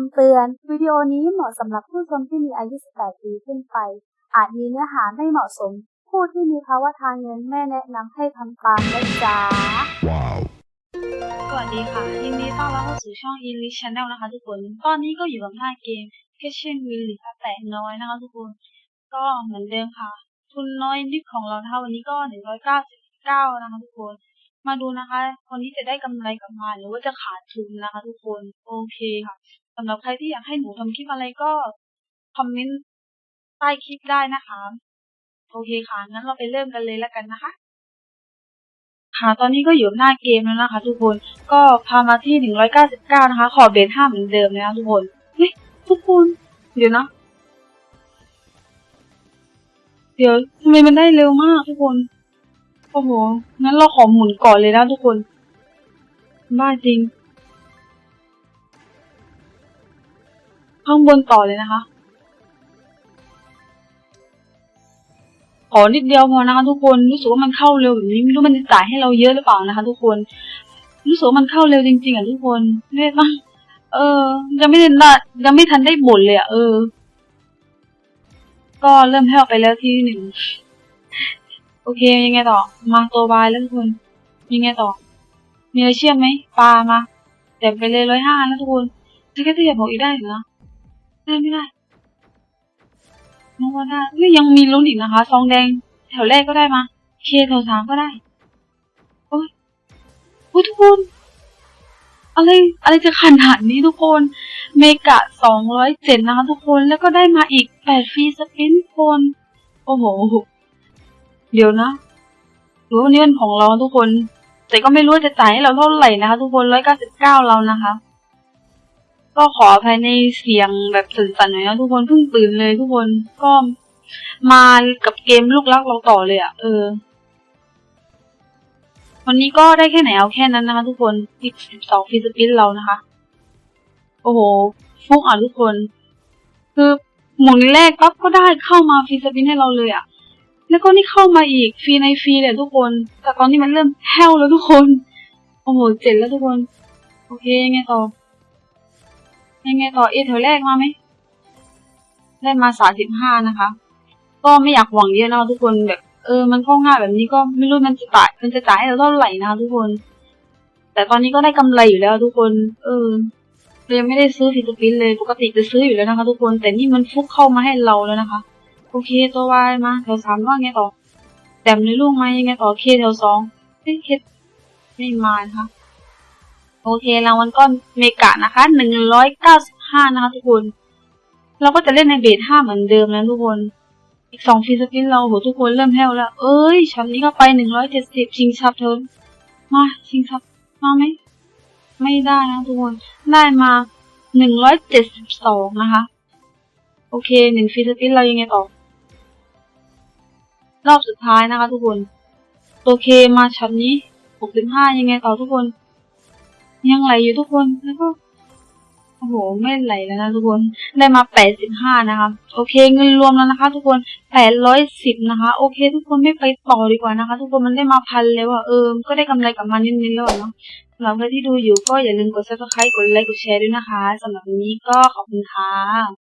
ำเตือน วิดีโอนี้เหมาะสำหรับผู้ชมที่มีอายุ 18 ปีขึ้นไป อาจมีเนื้อหาไม่เหมาะสม ผู้ที่มีภาวะทางเงินไม่แนะนำให้ทำตามนะจ๊ะ Wow. สวัสดีค่ะยินดีต้อนรับเข้าสู่ช่อง English Channel นะคะทุกคน ตอนนี้ก็อยู่กับหน้าเกม Kitchen Will ค่ะแต่น้อยนะคะทุกคน ก็เหมือนเดิมค่ะ ทุนน้อยนิดของเรานะคะวันนี้ก็ 199 นะคะทุกคนมาดูนะคะ คนที่จะได้กำไรกลับมาหรือว่าจะขาดทุนนะคะทุกคน โอเคค่ะ สำหรับใครที่อยากให้หนูทำคลิปอะไรก็คอมเมนต์ใต้คลิปได้นะคะ โอเคค่ะ งั้นเราไปเริ่มกันเลยแล้วกันนะคะ ค่ะ ตอนนี้ก็อยู่หน้าเกมแล้วนะคะ ทุกคน ก็พามาที่199นะคะ ขอเบสห้าเหมือนเดิมนะคะทุกคนเฮ้ยทุกคน เดี๋ยวนะ เดี๋ยวทำไมมันได้เร็วมากทุกคน โอ้โห งั้นเราขอหมุนก่อนเลยนะทุกคน บ้าจริง ข้างบนต่อเลยนะคะ ขอนิดเดียวพอนะคะทุกคนรู้สึกว่ามันเข้าเร็วแบบนี้ไม่รู้มันจะจ่ายให้เราเยอะหรือเปล่านะคะ ทุกคน รู้สึกว่ามันเข้าเร็วจริงๆอะทุกคนไม่ได้ปะเออยังไม่ได้น่ะยังไม่ทันได้บ่นเลยอะเออ ก็เริ่มให้ออกไปแล้วที่หนึ่งโอเคยังไงต่อ มาตัวบายแล้วทุกคน ยังไงต่อ มีอะไรเชื่อมไหมปลามาแต่ไปเลยร้อยห้าแล้วทุกคนถ้าแค่ที่อยากบอกอีกได้เหรอ ได้ไม่ได้น้องว่าได้เฮ้ยยังมีลุ้นอีกนะคะ ซองแดง แถวแรกก็ได้มา เคแถวสามก็ได้ โอ้ยโอ้ยทุกคน อะไร อะไรจะขนาดนี้ทุกคน เมกะสองร้อยเจ็ดนะคะทุกคน แล้วก็ได้มาอีกแปดฟรีสปินทุกคน โอ้โห เดี๋ยวนะหรือว่านี่เป็นของเราทุกคน แต่ก็ไม่รู้จะจ่ายให้เราเท่าไหร่นะคะทุกคนร้อยเก้าสิบเก้าเรานะคะ ก็ขออภัยในเสียงแบบสั่นๆหน่อยนะทุกคนเพิ่งตื่นเลยทุกคนก็มากับเกมลูกรักเราต่อเลยอะ่ะ เออ วันนี้ก็ได้แค่ไหนเอาแค่นั้นนะคะทุกคนอีกสิบสองฟีสปินเรานะคะ โอ้โห ฟุกอะทุกคน คือหมุนแรกปั๊บก็ได้เข้ามาฟรีสปินให้เราเลยอะ่ะ แล้วก็นี่เข้ามาอีกฟรีในฟรีเลยทุกคน แต่ตอนนี้มันเริ่มแห้วแล้วทุกคน โอ้โห เจ็ดแล้วทุกคน โอเคยังไงต่อ ยังไงต่อเอแถวแรกมาไหมได้มาสามสิบห้านะคะ ก็ไม่อยากหวังเยอะนะทุกคนแบบ เออมันเข้าง่ายแบบนี้ก็ไม่รู้มันจะจ่ายมันจะจ่ายให้เราเท่าไหร่นะทุกคน แต่ตอนนี้ก็ได้กำไรอยู่แล้วทุกคน เออเรายังไม่ได้ซื้อฟิสปินเลยปกติจะซื้ออยู่แล้วนะคะ ทุกคนแต่นี่มันฟุกเข้ามาให้เราแล้วนะคะ โอเคตัววายมาแถวสามว่าไงต่อแต้มในลูกไหมยังไงต่อเคแถวสองเฮ้ยเคไม่มานะคะ โอเครางวัลก้อนเมกะนะคะหนึ่งร้อยเก้าสิบห้านะคะทุกคน เราก็จะเล่นในเบสห้าเหมือนเดิมนะทุกคน อีกสองฟีสปินเราโหทุกคนเริ่มแห้วแล้ว เอ้ยชั้นนี้ก็ไปหนึ่งร้อยเจ็ดสิบชิงชับเธอมาชิงชับมาไหมไม่ได้นะทุกคน ได้มาหนึ่งร้อยเจ็ดสิบสองนะคะ โอเคหนึ่งฟีสปินเรายังไงต่อ รอบสุดท้ายนะคะทุกคน โอเคมาชั้นนี้หกสิบห้ายังไงต่อทุกคน ยังไหลอยู่ทุกคนแล้วก็โอ้โหไม่ไหลแล้วนะทุกคนได้มาแปดสิบห้านะคะโอเคเงินรวมแล้วนะคะ ทุกคนแปดร้อยสิบนะคะ โอเค ทุกคนไม่ไปต่อดีกว่านะคะ ทุกคนมันได้มาพันแล้วอะเออก็ได้กำไรกลับมานิดๆแล้วเนาะสำหรับใครที่ดูอยู่ก็อย่าลืมกดซับสไครต์กดไลค์กดแชร์ด้วยนะคะสำหรับวันนี้ก็ขอบคุณค่ะ